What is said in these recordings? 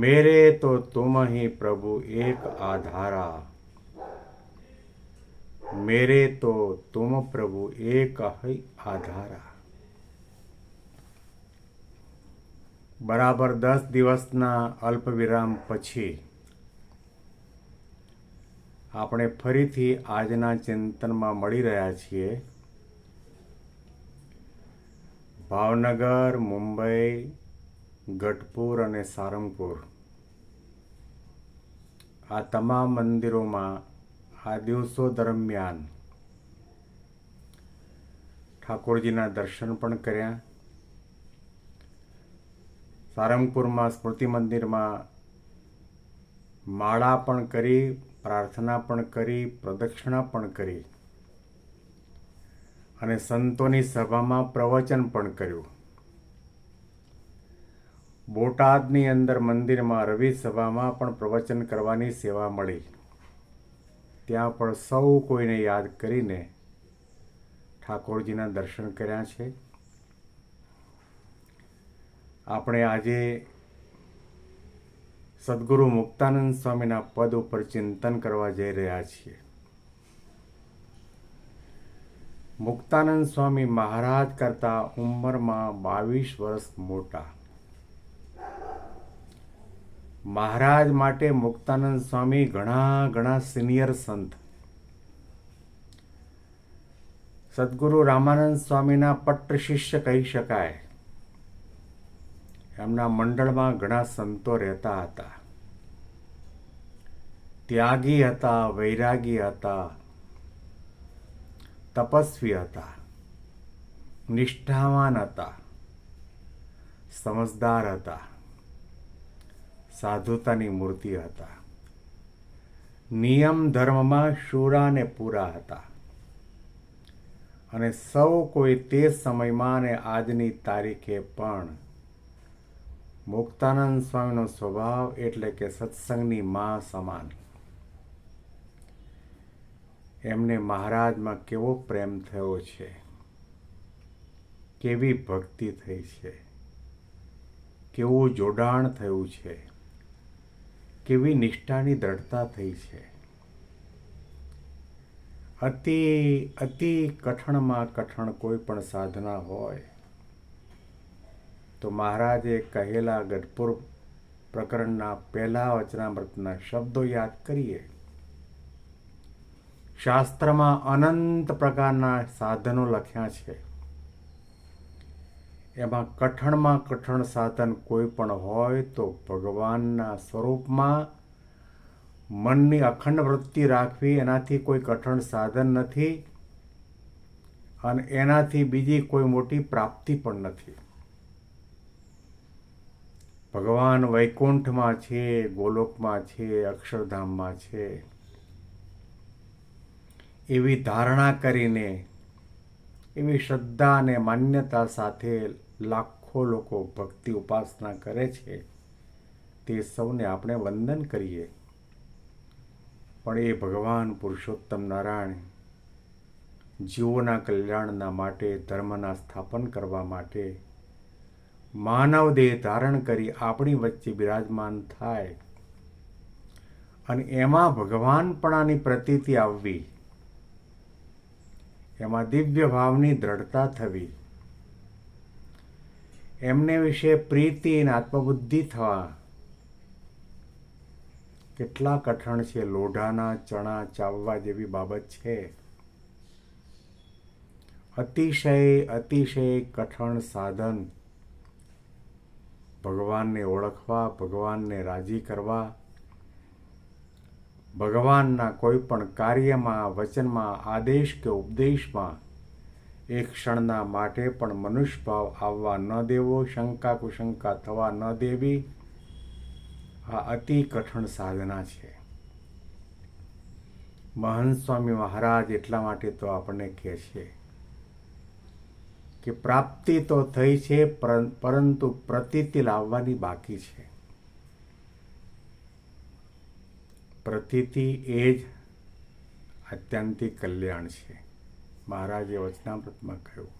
मेरे तो तुम ही प्रभु एक आधारा मेरे तो तुम प्रभु एक ही આધારા બરાબર દસ દિવસના અલ્પ વિરામ પછી આપણે ફરીથી આજના ચિંતનમાં મળી રહ્યા છીએ ભાવનગર મુંબઈ ગઢપુર અને સારંગપુર. આ તમામ મંદિરોમાં આ દિવસો દરમિયાન ઠાકોરજીના દર્શન પણ કર્યા. સારંગપુરમાં સ્મૃતિ મંદિરમાં માળા પણ કરી, પ્રાર્થના પણ કરી, પ્રદક્ષિણા પણ કરી અને સંતોની સભામાં પ્રવચન પણ કર્યું. બોટાદની અંદર મંદિરમાં રવિ સભામાં પણ પ્રવચન કરવાની સેવા મળી. ત્યાં પણ સૌ કોઈને યાદ કરીને ઠાકોરજીના દર્શન કર્યા છે. આપણે આજે સદગુરુ મુક્તાનંદ સ્વામીના પદ ઉપર ચિંતન કરવા જઈ રહ્યા છીએ. મુક્તાનંદ સ્વામી મહારાજ કરતા ઉંમરમાં બાવીસ વર્ષ મોટા. મહારાજ માટે મુક્તાનંદ સ્વામી ઘણા ઘણા સિનિયર સંત. સદગુરુ રામાનંદ સ્વામીના પટ્ટ શિષ્ય કહી શકાય. એમના મંડળમાં ઘણા સંતો રહેતા હતા. ત્યાગી હતા, વૈરાગી હતા, તપસ્વી હતા, નિષ્ઠાવાન હતા, સમજદાર હતા. સાધુતાની મૂર્તિ હતા. નિયમ ધર્મમાં શુરા ને પૂરા હતા. અને સૌ કોઈ તે સમયમાં અને આજની તારીખે પણ મુક્તાનંદ સ્વામીનો સ્વભાવ એટલે કે સત્સંગની મા સમાન. એમને મહારાજમાં કેવો પ્રેમ થયો છે. કેવી ભક્તિ થઈ છે. કેવું જોડાણ થયું છે. કેવી નિષ્ઠાની દ્રઢતા થઈ છે. અતિ અતિ કઠણમાં કઠણ કોઈ પણ સાધના હોય, તો મહારાજે કહેલા ગઢપુર પ્રકરણના પહેલા વચનામૃતના શબ્દો યાદ કરીએ. શાસ્ત્રમાં અનંત પ્રકારના સાધનો લખ્યા છે. એમાં કઠણમાં કઠણ સાધન કોઈ પણ હોય તો ભગવાનના સ્વરૂપમાં મનની અખંડ વૃત્તિ રાખવી એનાથી કોઈ કઠણ સાધન નથી અને એનાથી બીજી કોઈ મોટી પ્રાપ્તિ પણ નથી. ભગવાન વૈકુંઠમાં છે, ગોલોકમાં છે, અક્ષરધામમાં છે. એવી ધારણા કરીને એવી શ્રદ્ધા અને માન્યતા સાથે લાખો લોકો ભક્તિ ઉપાસના કરે છે, તે સૌને આપણે વંદન કરીએ. પણ એ ભગવાન પુરુષોત્તમ નારાયણ જીવોના કલ્યાણના માટે, ધર્મના સ્થાપન કરવા માટે માનવ દેહ ધારણ કરી આપણી વચ્ચે બિરાજમાન થાય. અને એમાં ભગવાનપણાની પ્રતીતિ આવવી એમાં દિવ્ય ભાવની દ્રઢતા થવી. એમને વિશે પ્રીતિ અને આત્મબુદ્ધિ થવા. કેટલા કઠણ છે લોઢાના, ચણા ચાવવા જેવી બાબત છે. અતિશય અતિશય કઠણ સાધન. ભગવાનને ઓળખવા, ભગવાનને રાજી કરવા. ભગવાનના કોઈ પણ કાર્યમાં, વચનમાં, આદેશ કે ઉપદેશમાં એક ક્ષણના માટે પણ મનુષ્ય ભાવ આવવા ન દેવો શંકા કુશંકા થવા ન દેવી, આ અતિ કઠણ સાધના છે. મહંત સ્વામી મહારાજ એટલા માટે તો આપણને કહે છે કે પ્રાપ્તિ તો થઈ છે પરંતુ પ્રતીતિ લાવવાની બાકી છે. પ્રતીતિ એ જ આત્યંતિક કલ્યાણ છે. મહારાજે વચનામૃતમાં કહ્યું,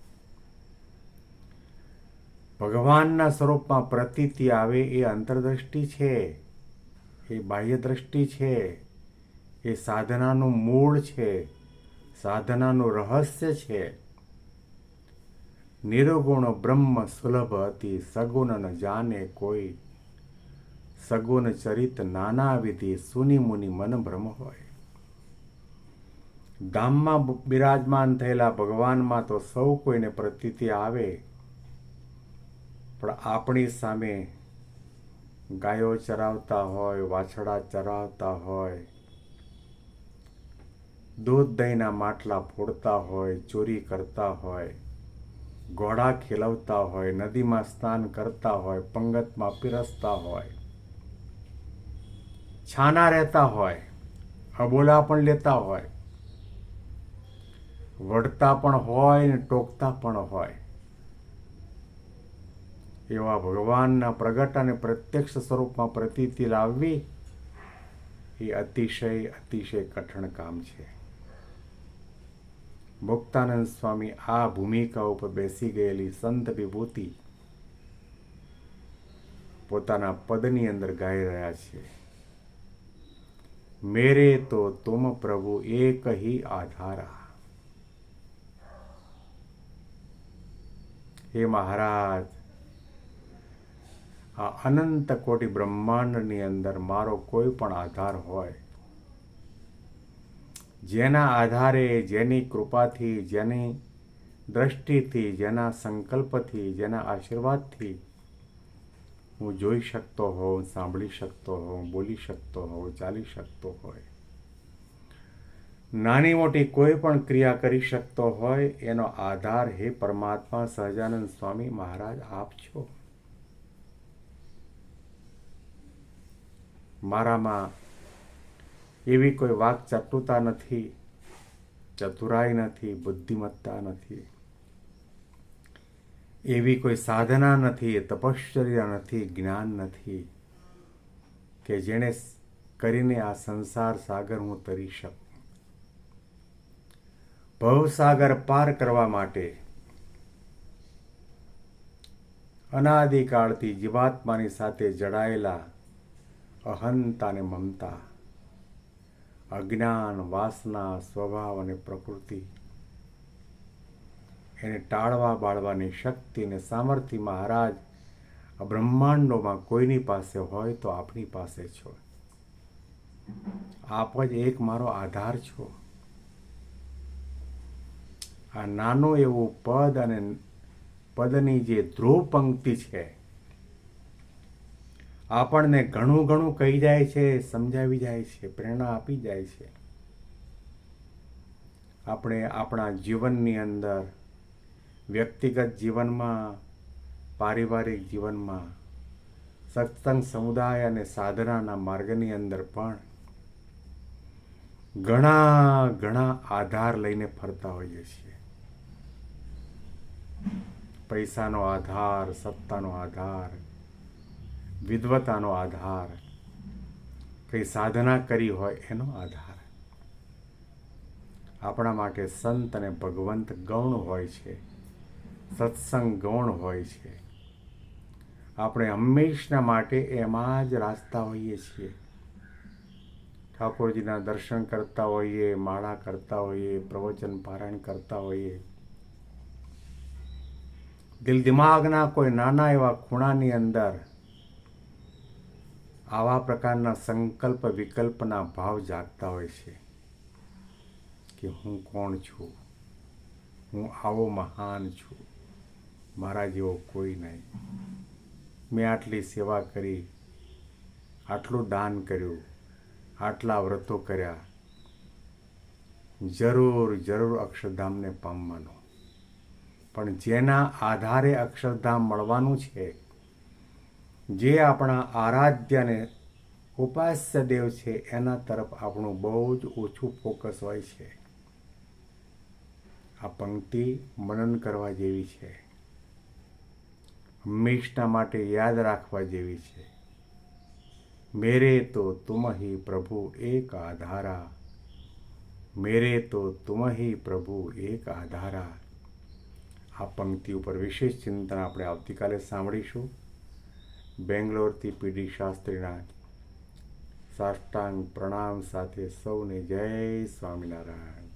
ભગવાનના સ્વરૂપમાં પ્રતીતિ આવે એ અંતરદ્રષ્ટિ છે, એ બાહ્ય દ્રષ્ટિ છે, એ સાધનાનું મૂળ છે, સાધનાનું રહસ્ય છે. નિર્ગુણ બ્રહ્મ સુલભ હતી સગુણ ન જાણે કોઈ સગુણ ચરિત નાના વિધિ સુની મુનિ મન ભ્રમ હોય. ધામમાં બિરાજમાન થયેલા ભગવાનમાં તો સૌ કોઈને પ્રતીતિ આવે. પણ આપણી સામે ગાયો ચરાવતા હોય, વાછડા ચરાવતા હોય, દૂધ દહીંના માટલા ફોડતા હોય, ચોરી કરતા હોય, ઘોડા ખેલવતા હોય, નદીમાં સ્નાન કરતા હોય, પંગતમાં પીરસતા હોય છાના રહેતા હોય અબોલા પણ લેતા હોય વઢતા પણ હોય ને ટોકતા પણ હોય. એવા ભગવાનના પ્રગટ અને પ્રત્યક્ષ સ્વરૂપમાં પ્રતીતિ લાવવી એ અતિશય અતિશય કઠણ કામ છે. મુક્તાનંદ સ્વામી આ ભૂમિકા ઉપર બેસી ગયેલી સંત વિભૂતિ પોતાના પદની અંદર ગાઈ રહ્યા છે. મેરે તો તુમ પ્રભુ એક ही आधारा હે મહારાજ આ અનંત કોટી બ્રહ્માંડની અંદર મારો કોઈ પણ આધાર હોય જેના આધારે જેની કૃપાથી જેની દ્રષ્ટિથી જેના સંકલ્પથી જેના આશીર્વાદથી હું જોઈ શકતો હોઉં, સાંભળી શકતો હોઉં, બોલી શકતો હોઉં, ચાલી શકતો હોય. નાની મોટી કોઈ પણ ક્રિયા કરી શકતો હોય, એનો આધાર હે પરમાત્મા સહજાનંદ સ્વામી મહારાજ આપ છો. મારામાં એવી કોઈ વાક ચતુરતા નથી, ચતુરાઈ નથી, બુદ્ધિમત્તા નથી. એવી કોઈ સાધના નથી તપશ્ચર્યા નથી, જ્ઞાન નથી કે જેણે કરીને આ સંસાર સાગર હું તરી શકું. ભવસાગર પાર કરવા માટે અનાદિકાળથી જીવાત્માની સાથે જડાયેલા અહંતા અને મમતા, અજ્ઞાન, વાસના, સ્વભાવ અને પ્રકૃતિ એને ટાળવા બાળવાની શક્તિ અને સામર્થ્ય મહારાજ આ બ્રહ્માંડોમાં કોઈની પાસે હોય તો આપણી પાસે છો. આપ જ એક મારો આધાર છો. આ નાનું એવું પદ અને પદની જે ધ્રુવ પંક્તિ છે, આપણને ઘણું ઘણું કહી જાય છે, સમજાવી જાય છે, પ્રેરણા આપી જાય છે. આપણે આપણા જીવનની અંદર વ્યક્તિગત જીવનમાં, પારિવારિક જીવનમાં, સત્સંગ સમુદાય અને સાધનાના માર્ગની અંદર પણ ઘણા ઘણા આધાર લઈને ફરતા હોઈએ છીએ. પૈસાનો આધાર, સત્તાનો આધાર વિદ્વતાનો આધાર, કઈ સાધના કરી હોય એનો આધાર. આપણા માટે સંત અને ભગવંત ગૌણ હોય છે. સત્સંગ ગૌણ હોય છે. આપણે હંમેશના માટે એમાં જ રાસ્તા હોઈએ છીએ. ઠાકોરજીના દર્શન કરતા હોઈએ, માળા કરતા હોઈએ, પ્રવચન પારાયણ કરતા હોઈએ. દિલ દિમાગના કોઈ નાના એવા ખૂણાની અંદર આવા પ્રકારના સંકલ્પ વિકલ્પના ભાવ જાગતા હોય છે કે હું કોણ છું? હું આવો મહાન છું. મારા જેવો કોઈ નહીં. મેં આટલી સેવા કરી, આટલું દાન કર્યું, આટલા વ્રતો કર્યા. જરૂર જરૂર અક્ષરધામને પામવાનું. પણ જેના આધારે અક્ષરધામ મળવાનું છે, જે આપણા આરાધ્ય અને ઉપાસ્ય દેવ છે, એના તરફ આપણું બહુ જ ઓછું ફોકસ હોય છે. આ પંક્તિ મનન કરવા જેવી છે. હંમેશના માટે યાદ રાખવા જેવી છે. મેરે તો તુમહી પ્રભુ એક આધારા. મેરે તો તુમહી પ્રભુ એક આધારા. આ પંક્તિ ઉપર વિશેષ ચિંતન આપણે આવતીકાલે સાંભળીશું. બેંગ્લોરથી પીડી શાસ્ત્રીના સાષ્ટાંગ પ્રણામ સાથે સૌને જય સ્વામિનારાયણ.